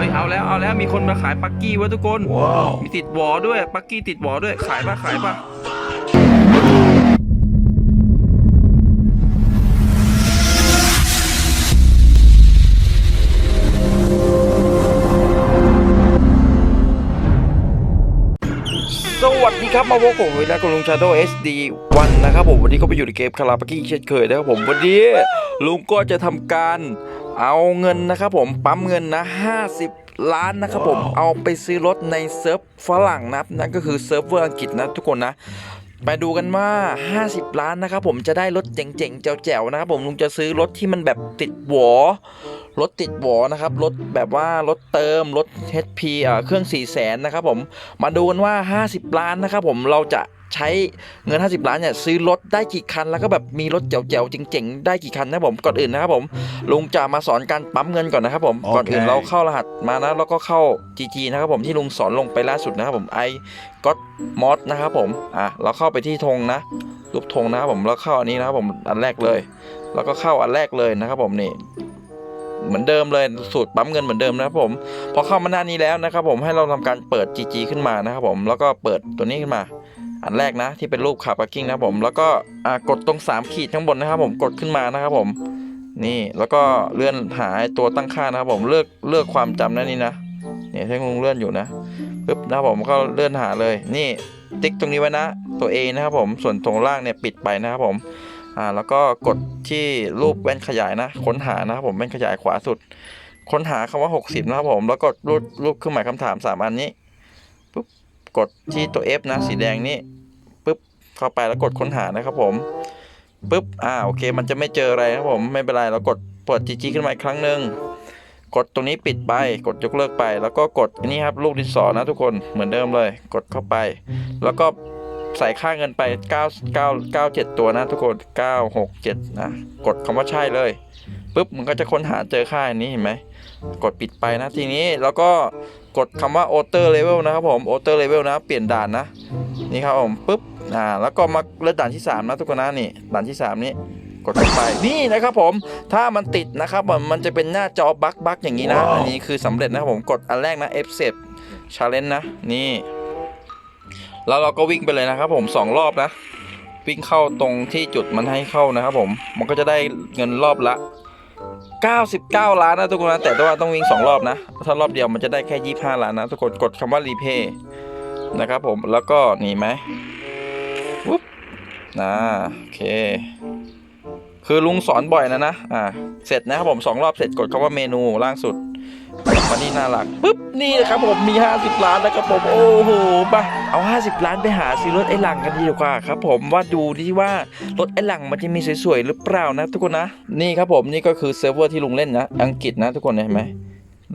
ฮ้ยเอาแล้วเอาแล้วมีคนมาขายปักกี้ไว้ทุกคนว้าวมีติดวอด้วยปักกี้ติดวอด้วยขายปะขายปะสวัสดีครับมาพบกับผมเวลากับลุงชาโด SD วันนะครับผมวันนี้ก็ไปอยู่ในเกมคาราปากี้เช่นเคยนะครับผมวันนี้ลุงก็จะทำการ เอาเงินนะครับผมปั๊มเงินนะ 50 ล้านนะครับผมเอาไปซื้อรถในเซิร์ฟฝรั่งนะครับนั่นก็คือเซิร์ฟเวอร์อังกฤษนะทุกคนนะไปดูกันว่า 50 ล้านนะครับผมจะได้รถเจ๋งๆแจ๋วๆนะครับผมลุงจะซื้อรถที่มันแบบติดหวอรถติดหวอนะครับรถแบบว่ารถเติมรถ HP อ่าเครื่อง4 0 0แสนนะครับผมมาดูกันว่า 50 ล้านนะครับผมเราจะ ใช้เงิน 50 ล้านเนี่ยซื้อรถได้กี่คัน แล้วก็แบบมีรถเจ๋วๆเจ๋งๆได้กี่คันนะครับผมก่อนอื่นนะครับผมลุงจะมาสอนการปั๊มเงินก่อนนะครับผมก่อนอื่นเราเข้ารหัสมานะแล้วก็เข้า GG นะครับผมที่ลุงสอนลงไปล่าสุดนะครับผม i got mod นะครับผมอะเราเข้าไปที่ธงนะรูปธงนะครับผมแล้วเข้าอันนี้นะครับผมอันแรกเลย แล้วก็เข้าอันแรกเลยนะครับผมนี่เหมือนเดิมเลยสูตรปั๊มเงินเหมือนเดิมนะครับผมพอเข้ามาหน้านี้แล้วนะครับผมให้เราทำการเปิด GG ขึ้นมานะครับผมแล้วก็เปิดตัวนี้ขึ้นมา อันแรกนะที่เป็นรูปคาร์พาร์กิ้งนะครับผม แล้วก็อ่ากดตรง 3 ขีดข้างบนนะครับผมกดขึ้นมานะครับผมนี่แล้วก็เลื่อนหาไอ้ตัวตั้งค่านะครับผมเลือกเลือกความจำนะนี่นะเนี่ยที่ลุงเลื่อนอยู่นะปึ๊บนะครับผมก็เลื่อนหาเลย นี่ติ๊กตรงนี้ไว้นะตัว A นะครับผมส่วนตรงล่างเนี่ยปิดไปนะครับผมอ่าแล้วก็กดที่รูปแว่นขยายนะ ค้นหานะครับผมแว่นขยายขวาสุด ค้นหาคำว่า 60 นะครับผม แล้วกดรูปรูปเครื่องหมายคำถาม 3 อันนี้ปุ๊บ กดที่ตัว F นะ สีแดงนี่ปุ๊บเข้าไปแล้วกดค้นหานะครับผมปุ๊บอ่าโอเค มันจะไม่เจออะไรครับผมไม่เป็นไรเรากดเปิด GG ขึ้นมาอีกครั้งหนึ่งกดตรงนี้ปิดไป กดยกเลิกไป แล้วก็กดอันนี้ครับลูกดินสอนะทุกคนเหมือนเดิมเลย กดเข้าไป แล้วก็ใส่ค่าเงินไป 9 9 9 7 ตัวนะทุกคน 9 6 7 นะ กดคำว่าใช่เลยปุ๊บมันก็จะค้นหาเจอค่าอันนี้เห็นไหม กดปิดไปนะทีนี้แล้วก็กดคำว่า o t e r level นะครับผม o t e r level นะ เปลี่ยนด่านนะ นี่ครับผมปุ๊บอ่าแล้วก็มาเลือกด่านที่ 3 นะทุกคนนะนี่ด่านที่ 3 นี้กดเข้าไปนี่นะครับผมถ้ามันติดนะครับมันมันจะเป็นหน้าจอบั๊กบั๊กอย่างนี้นะ อันนี้คือสำเร็จนะครับผมกดอันแรกนะ F set challenge นะนี่แล้วเราก็วิ่งไปเลยนะครับผมสองรอบนะ วิ่งเข้าตรงที่จุดมันให้เข้านะครับผมมันก็จะได้เงินรอบละ 99 ล้านนะทุกคนนะแต่ว่าต้องวิ่ง 2 รอบนะ ถ้ารอบเดียวมันจะได้แค่ 25 ล้านนะทุกคนกดคำว่ารีเพย์นะครับผมแล้วก็นี่ไหมวุ๊บนะโอเค คือลุงสอนบ่อยนะนะ อ่า เสร็จนะครับผมสองรอบเสร็จกดคำว่าเมนูล่างสุดมานี่หน้าหลักปุ๊บนี่นะครับผมมี 50 ล้านนะครับผมโอ้โหไปเอา 50 ล้านไปหาซื้อรถไอ้หลังกันดีกว่าครับผมว่าดูที่ว่ารถไอ้หลังมันจะมีสวยๆหรือเปล่านะ ทุกคนนะนี่ครับผมนี่ก็คือเซิร์ฟเวอร์ที่ลุงเล่นนะ อังกฤษนะ ทุกคนเห็นไหม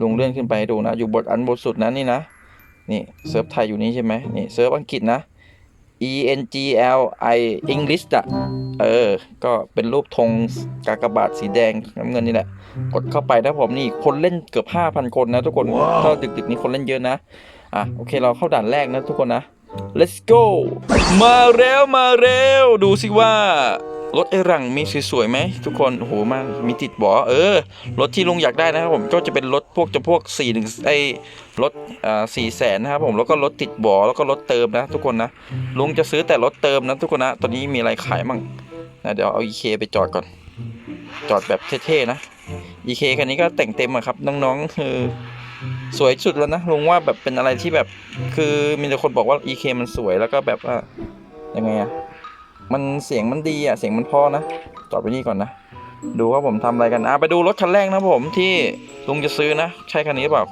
ลุงเลื่อนขึ้นไปให้ดูนะ อยู่บทอันบนสุดนะนี่นะนี่เซิร์ฟไทยอยู่นี่ใช่ไหมนี่เซิร์ฟอังกฤษนะ E N G L I English อะ เออ ก็เป็นรูปธงกากบาทสีแดงน้ำเงินนี่แหละ กดเข้าไปนะผมนี่คนเล่นเกือบ 5,000 คนนะทุกคนว้าวถ้าดึกๆนี้คนเล่นเยอะนะ อะโอเคเราเข้าด่านแรกนะทุกคนนะ let's go มาเร็วมาเร็ว ดูสิว่ารถไอหลังมีสวยๆไหมทุกคนโอ้โหมามีติดบอเออ รถที่ลุงอยากได้นะครับผมก็จะเป็นรถพวกจะพวก4ี่หนึ่งไอรถอ่าสี่แสนนะครับผมแล้วก็รถติดบอแล้วก็รถเติมนะ ทุกคนนะลุงจะซื้อแต่รถเติมนะทุกคนนะตอนนี้มีอะไรขายมั่ง นะเดี๋ยวเอา EK ไปจอดก่อน จอดแบบเท่ๆนะ EK คันนี้ก็แต่งเต็มอะครับ น้องๆคือสวยสุดแล้วนะลุงว่าแบบเป็นอะไรที่แบบคือมีแต่คนบอกว่า EK มันสวยแล้วก็แบบว่ายังไงอะมันเสียงมันดีอะเสียงมันพอนะ จอดไปนี่ก่อนนะ ดูว่าผมทำอะไรกันอะไปดูรถคันแรกนะผมที่ลุงจะซื้อนะ ใช่คันนี้หรือเปล่า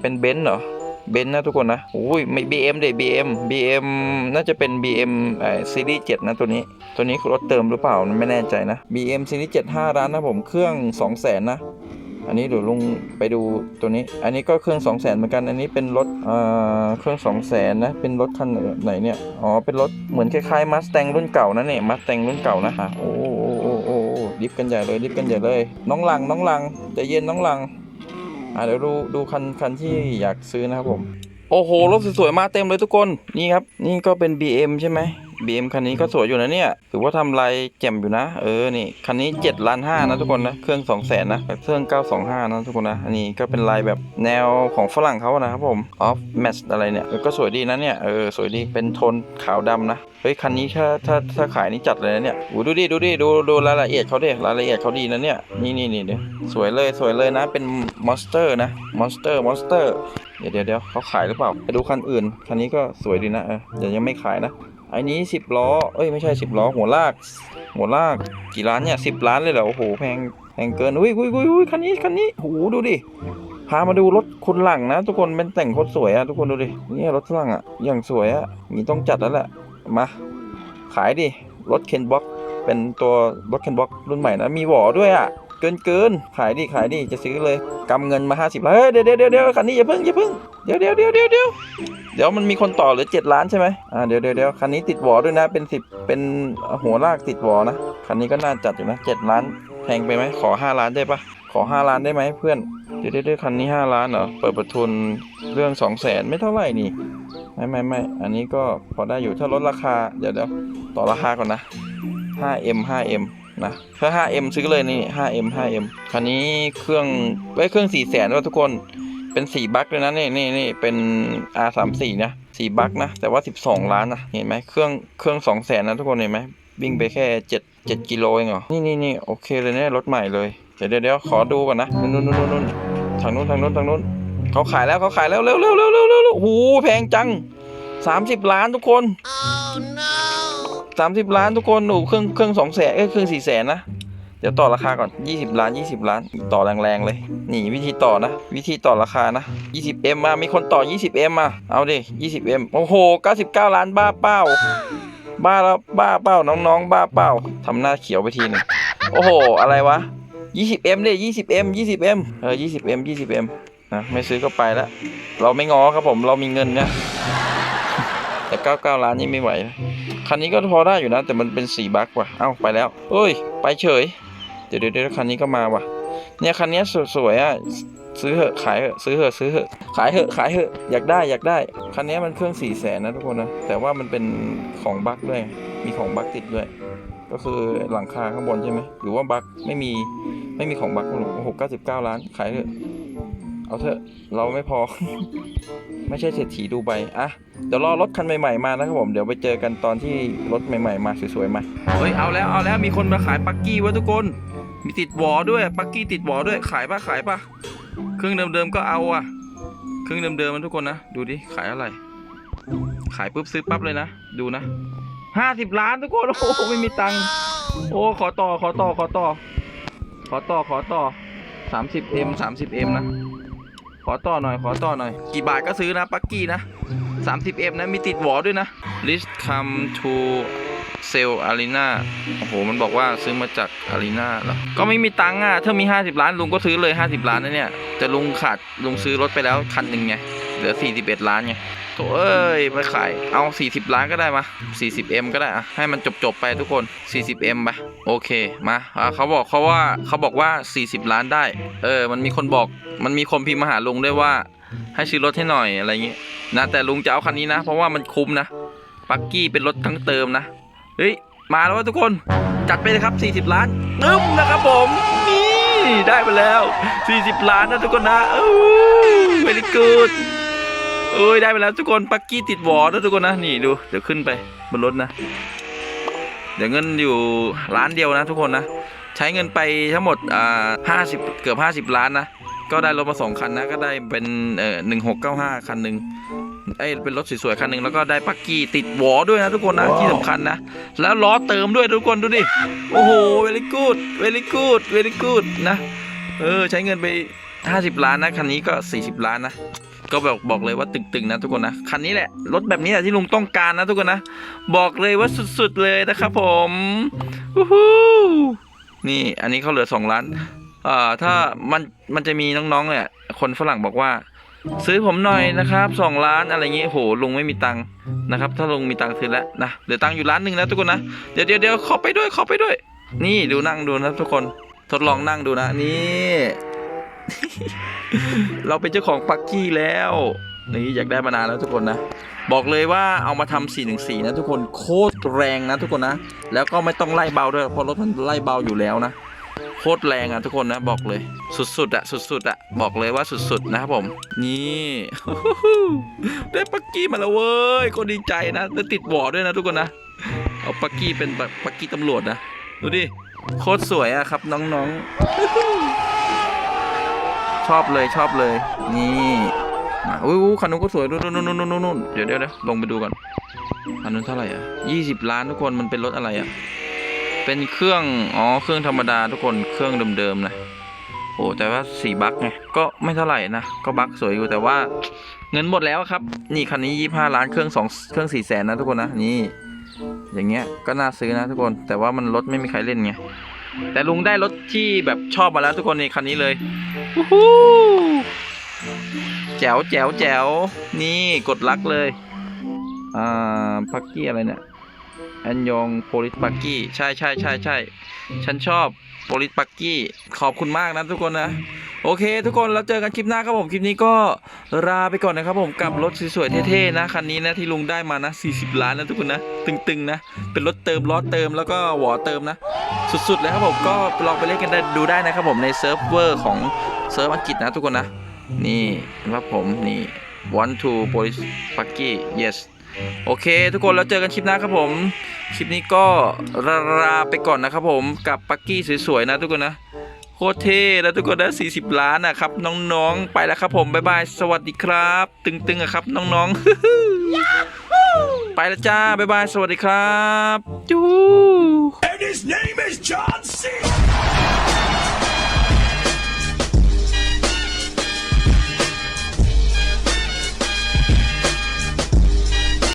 เป็นเบนซ์เหรอ เบนซ์นะทุกคนนะโอ้ยไม่ BM เด็ BM BM น่าจะเป็น BM ไอซีรีส์7นะตัวนี้ ตัวนี้คือรถเติมหรือเปล่าไม่แน่ใจนะ BM ซีรีส์7 5ร้านนะผมเครื่อง2 0 0 0 0นนะอันนี้เดี๋ยวลุงไปดูตัวนี้ อันนี้ก็เครื่อง 2 0 0 0 0นเหมือนกัน อันนี้เป็นรถเอ่อเครื่อง 2 0 0 0 0นนะ เป็นรถคันไหนเนี่ย อ๋อ เป็นรถเหมือนคล้ายๆมาส t ตงรุ่นเก่านะเนี่ยมาส t ตงรุ่นเก่านะอะโอ้โอ้โอ้โอ้ดิฟกันใหญ่เลยดิฟกันใหญ่เลย น้องหลังน้องหลังใจเย็นน้องหลัง อ่าเดี๋ยวดูดูคันคันที่อยากซื้อนะครับผม โอ้โหรถสวยๆมาเต็มเลยทุกคน นี่ครับ นี่ก็เป็น BM ใช่ไหม BM คันนี้ก็สวยอยู่นะเนี่ย ถือว่าทำลายแจ่มอยู่นะ เออ นี่ คันนี้7ล้าน5นะทุกคนนะ เครื่อง 2 0 0 0 0นะ เครื่อง 925 นะทุกคนนะ อันนี้ก็เป็นลายแบบแนวของฝรั่งเขานะครับผม off match อะไรเนี่ยเออก็สวยดีนะเนี่ย เออ สวยดี เป็นโทนขาวดำนะ เฮ้ย คันนี้ถ้าถ้าถ้าขายนี่จัดเลยนะเนี่ยอู้ดูดิ ดูดิ ดูดูรายละเอียดเขาดิรายละเอียดเขาดีนะเนี่ย นี่นี่นี่เดี๋ยวสวยเลยสวยเลยนะ เป็น monster นะ monster monster เดี๋ยวเดี๋ยวเดี๋ยวเขาขายหรือเปล่า ไปดูคันอื่น คันนี้ก็สวยดีนะ เออเดี๋ยวยังไม่ขายนะ อันนี้10ล้อ เอ้ยไม่ใช่10ล้อ หัวลาก หัวลากกี่ล้านเนี่ย10ล้านเลยเหรอ โอ้โหแพงแพงเกิน อุ้ยอุ้ยอุ้ยอุ้ยคันนี้คันนี้โอ้โหดูดิ พามาดูรถคนหลังนะ ทุกคนเป็นแต่งโคตรสวยอะทุกคนดูดิ นี่รถฝรั่งอะอย่างสวยอะนี่ต้องจัดแล้วแหละ มา ขายดิ รถเคนบ็อกเป็นตัวรถเคนบ็อกรุ่นใหม่นะ มีหวอด้วยอะเกินเกินขายดิขายดิจะซื้อเลยกำเงินมา50ล้านเฮ้ยเดี๋ยเดี๋ยวเดี๋ยวเดี๋ยวคันนี้อย่าเพิ่งอย่าเพิ่งเดี๋ยวเดี๋ยวเดี๋ยวเดี๋ยว เดี๋ยวมันมีคนต่อเหรือ7ล้านใช่ไหมอ่าเดี๋ยวเดี๋ยวเดี๋ยวคันนี้ติดหวอด้วยนะ เป็น10เป็นหัวลากติดหวอนะ คันนี้ก็น่าจัดอยู่นะ7ล้านแพงไปไหมขอ5ล้านได้ปะขอ5ล้านได้ไหมเพื่อน เดี๋ยวเดี๋ยวเดี๋ยวคันนี้5ล้านเหรอ เปิดประทุนเรื่อง2 0 0แสนไม่เท่าไหร่นี่ ไม่ไม่ไม่อันนี้ก็พอได้อยู่ถ้าลดราคา เดี๋ยวเดี๋ยวต่อราคาก่อนนะ 5M 5M นะถ้า 5M ซื้อเลยนี่ 5M 5M คันนี้เครื่องไว้เครื่อง4 0 0แสนว่าทุกคน เป็น4บัคเลยนะนี่นี่นี่เป็น R34 นะ4บัคนะ แต่ว่า 12 ล้านนะเห็นไหมเครื่องเครื่อง2 0 0แสนนะทุกคนเห็นไหมวิ่งไปแค่7 7กิโลเองเหรอ นี่นี่นี่โอเคเลยเนี่ยรถใหม่เลยเดี๋ยวเดี๋ยวเดี๋ยวขอดูก่อนนะนู่นนู่นนู่นนู่นทางนู้นทางนู้นทางนู้นเขาขายแล้วเขาขายแล้วเร็วเร็วเร็วเร็วเร็วเร็วโอ้โหแพงจัง30ล้านทุกคนสามสิบล้านทุกคนหนูเครื่องเครื่องสองแสนเอ้ยเครื่องสี่แสนนะเดี๋ยวต่อราคาก่อนยี่สิบล้านยี่สิบล้าน ต่อแรงๆเลย นี่วิธีต่อนะ วิธีต่อราคานะยี่สิบเอ็มมา มีคนต่อยี่สิบเอ็มมา เอาดิยี่สิบเอ็มโอ้โหเก้าสิบเก้าล้านบ้าเป้า บ้าแล้วบ้าเป้าน้องๆ บ้าเป้าทำหน้าเขียวไปทีหนึงโอ้โห อะไรวะยี่สิบเอ็มดิยี่สิบเอ็มยี่สิบเอ็มเออยี่สิบเอ็มยี่สิบเอ็มนะ ไม่ซื้อก็ไปละเราไม่ง้อครับผม เรามีเงินนะแต่เก้าเก้าล้านนี่ไม่ไหว คันนี้ก็พอได้อยู่นะ แต่มันเป็นสีบักว่ะ เอ้า ไปแล้ว เอ้ย ไปเฉย เดี๋ยวเดี๋ยวคันนี้ก็มาว่ะ เนี่ยคันนี้สวยๆอะซื้อเหอะขายเหอะซื้อเหอะซื้อเหอะขายเหอะขายเหอะอยากได้อยากได้คันนี้มันเครื่องสี่แสนนะทุกคนนะแต่ว่ามันเป็นของบั๊กด้วย มีของบั๊กติดด้วย ก็คือหลังคาข้างบนใช่ไหมหรือว่าบั๊กไม่มีไม่มีของบั๊กหกเก้าสิบเก้าล้านขายเถอะเอาเถอะเราไม่พอ ไม่ใช่เศรษฐีดูใบอะเดี๋ยวรอรถคันใหม่ๆมานะครับผมเดี๋ยวไปเจอกันตอนที่รถใหม่ ๆ มาสวยๆมาเฮ้ยเอาแล้วเอาแล้วมีคนมาขายปักกี้วะทุกคน มีติดวอด้วยปักกี้ติดวอด้วยขายปะขายปะเครื่องเดิมๆก็เอาอะเครื่องเดิมๆมันทุกคนนะดูดิขายอะไร ขายปุ๊บซื้อปั๊บเลยนะดูนะห้าสิบล้านทุกคนโอ้โหไม่มีตังค์โอ้ขอต่อขอต่อขอต่อ ขอต่อขอต่อสามสิบเอ็มสามสิบเอ็มนะขอต่อหน่อยขอต่อหน่อย กี่บาทก็ซื้อนะปักกี้นะ 30M นะมีติดหวอด้วยนะ list come to sell arena โอ้โห มันบอกว่าซื้อมาจาก arena เหรอ ก็ไม่มีตังค์อะ ถ้ามี 50 ล้านลุงก็ซื้อเลย 50 ล้านนะเนี่ย แต่ลุงขาดลุงซื้อรถไปแล้วคันหนึ่งไง เหลือ 41 ล้านไงโถเอ้ยไม่ขาย เอา 40 ล้านก็ได้มา 40M ก็ได้อะให้มันจบจบๆไปทุกคน 40M ไป โอเค มาอะเขาบอกเขาว่าเขาบอกว่า 40 ล้านได้ เออ มันมีคนบอก มันมีคนพิมพ์มาหาลุงด้วยว่า ให้ซื้อรถให้หน่อยอะไรอย่างงี้ยนะ แต่ลุงจะเอาคันนี้นะ เพราะว่ามันคุ้มนะ ปักกี้เป็นรถทั้งเติมนะ เฮ้ย มาแล้ววะทุกคน จัดไปเลยครับ 40 ล้านตึ้มนะครับผม นี่ได้ไปแล้ว 40 ล้านนะทุกคนนะเออเวลิกูดเอ้ยได้ไปแล้วทุกคนปักกี้ติดวอลนะทุกคนนะ นี่ดู เดี๋ยวขึ้นไปบนรถนะ เดี๋ยวเงินอยู่ล้านเดียวนะทุกคนนะ ใช้เงินไปทั้งหมดอ่าห้าสิบเกือบห้าสิบล้านนะ ก็ได้รถมาสองคันนะ ก็ได้เป็นเอ่อหนึ่งหกเก้าห้าคันหนึ่ง เอ้ยเป็นรถสวยๆคันหนึ่งแล้วก็ได้ปักกี้ติดหวอด้วยนะทุกคนนะที่สำคัญนะ แล้วล้อเติมด้วยทุกคนดูดิ โอ้โห very good very good very good นะ เออใช้เงินไป 50 ล้านนะคันนี้ก็ 40 ล้านนะ ก็บอกบอกเลยว่าตึงๆนะทุกคนนะ คันนี้แหละรถแบบนี้แหละที่ลุงต้องการนะทุกคนนะ บอกเลยว่าสุดๆเลยนะครับผมวู้ฮู้นี่อันนี้เขาเหลือ 2 ล้านเอ่อถ้ามันมันจะมีน้องๆเนี่ยคนฝรั่งบอกว่า ซื้อผมหน่อยนะครับสองล้านอะไรเงี้ยโหลุงไม่มีตังค์นะครับ ถ้าลุงมีตังค์ซื้อแล้วนะเหลือตังค์อยู่ล้านหนึ่งนะทุกคนนะเดี๋ยวเดี๋ยวเดี๋ยวขอไปด้วยขอไปด้วย นี่ดูนั่งดูนะทุกคนทดลองนั่งดูนะนี่เราเป็นเจ้าของปักกี้แล้วนี่อยากได้มานานแล้วทุกคนนะ บอกเลยว่าเอามาทำ4 1 4นะทุกคนโคตรแรงนะทุกคนนะ แล้วก็ไม่ต้องไล่เบาด้วยเพราะรถมันไล่เบาอยู่แล้วนะ โคตรแรงอะทุกคนนะบอกเลย สุดๆอะสุดๆอะบอกเลยว่าสุดๆนะครับผม นี่ได้ปักกี้มาแล้วเว้ยก็ดีใจนะได้ติดบ่อด้วยนะทุกคนนะเอาปักกี้เป็นปักกี้ตำรวจนะดูดิโคตรสวยอะครับน้องๆ ชอบเลยชอบเลย นี่มาอุ้ยอุ้ยคันนู้นก็สวยนู่นนู่นนู่นนู่นเดี๋ยวเดี๋ยวเดี๋ยวลงไปดูก่อนคันนู้นเท่าไหร่อะยี่สิบล้านทุกคนมันเป็นรถอะไรอะ เป็นเครื่อง อ๋อ เครื่องธรรมดาทุกคน เครื่องเดิมๆนะ โอ้ แต่ว่าสีบักไง ก็ไม่เท่าไหร่นะ ก็บักสวยอยู่แต่ว่าเงินหมดแล้วครับ นี่คันนี้ยี่ห้าล้านเครื่องสองเครื่องสี่แสนนะทุกคนนะ นี่ อย่างเงี้ย ก็น่าซื้อนะทุกคน แต่ว่ามันรถไม่มีใครเล่นไง แต่ลุงได้รถที่แบบชอบมาแล้วทุกคนนี่คันนี้เลยวู้แจ๋วแจ๋วแจ๋วนี่กดลักเลย อ่า พักกี้อะไรเนี่ย อันยองโพลิสปักกี้ ใช่ใช่ใช่ใช่ฉันชอบโพลิสปักกี้ ขอบคุณมากนะทุกคนนะ โอเค ทุกคนเราเจอกันคลิปหน้าครับผม คลิปนี้ก็ลาไปก่อนนะครับผม กับรถสวยๆเท่ๆนะ คันนี้นะที่ลุงได้มานะ 40 ล้านนะทุกคนนะ ตึงๆนะ เป็นรถเติมล้อเติมแล้วก็หวอเติมนะ สุดๆเลยครับผม ก็ลองไปเล่นกันได้ดูได้นะครับผมในเซิร์ฟเวอร์ของเซิร์ฟอังกฤษนะทุกคนนะ นี่ครับผมนี่ one two police p a c k y yes โอเค ทุกคนแล้วเจอกันคลิปหน้าครับผม คลิปนี้ก็ลาลาไปก่อนนะครับผมกับปักกี้สวยๆนะทุกคนนะโคตรเท่แล้วทุกคนนะ40 ล้านนะครับ น้องๆ ไปแล้วครับผม บ๊ายบาย สวัสดีครับ ตึงๆอะครับ น้องๆ ไปแล้วจ้า บ๊ายบาย สวัสดีครับ จู And his name is John C.